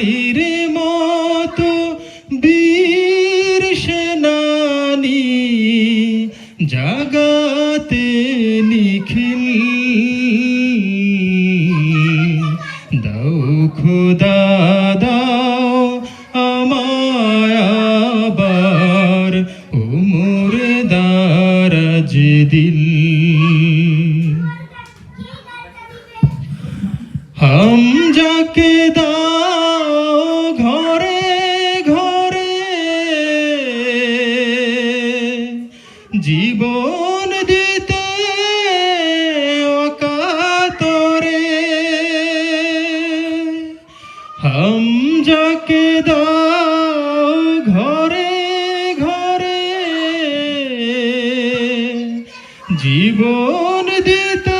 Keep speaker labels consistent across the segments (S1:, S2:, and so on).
S1: আলির মতো বীর সেনানি জাগাতে নিখিল। দাও খোদা দাও আমায় আবার উমর দারাজ দিল। যাকে দাও ঘরে ঘরে। জীবন দিতে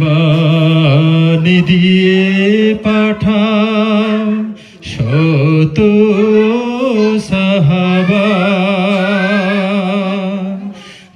S1: মান দিয়ে পাঠাও শত সাহাবা।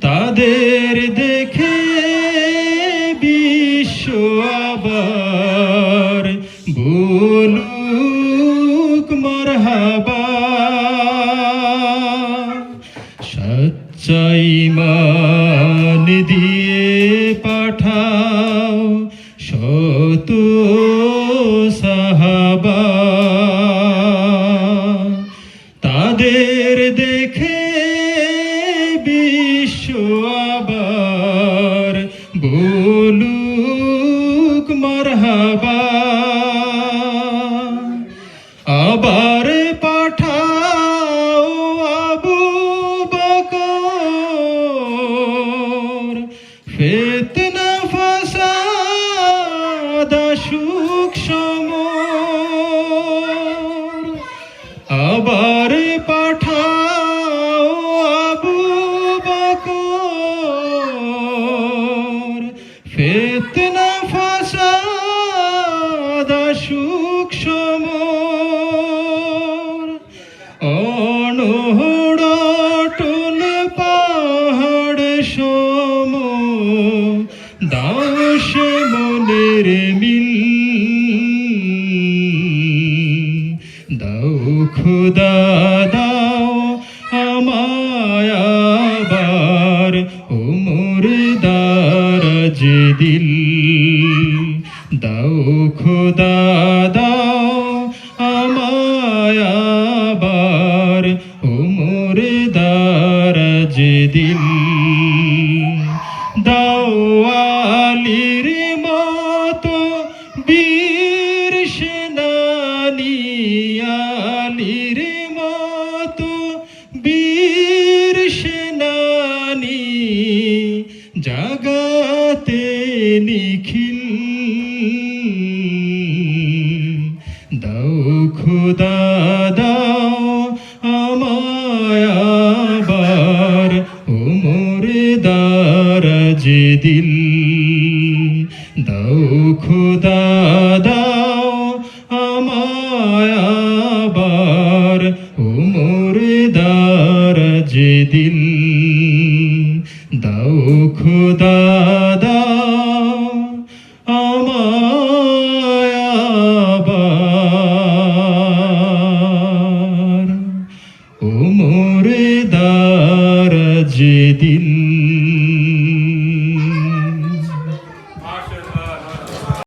S1: তাদের দেখে বিশ্ব আবার বলুক মারহাবা। সচ্চাই সাহাবা তাদের দেখে মারহাবা। সুখ সমর। আবার পাঠাও আবু বকর। ফেতনা ফাসাদ সুখ সমর। অনহড়টন দারাজ দিল দাও খোদা দাও আমায় উমর দার যে দিল দাও আলির মতো বীর জাগাতে নিখিল। দাও খুদা দাও আমায় আবার ওমর দারাজ দিল। দাও খুদা দাও দাও খুদা দাও আমায় ও মোরে দারাজ দিল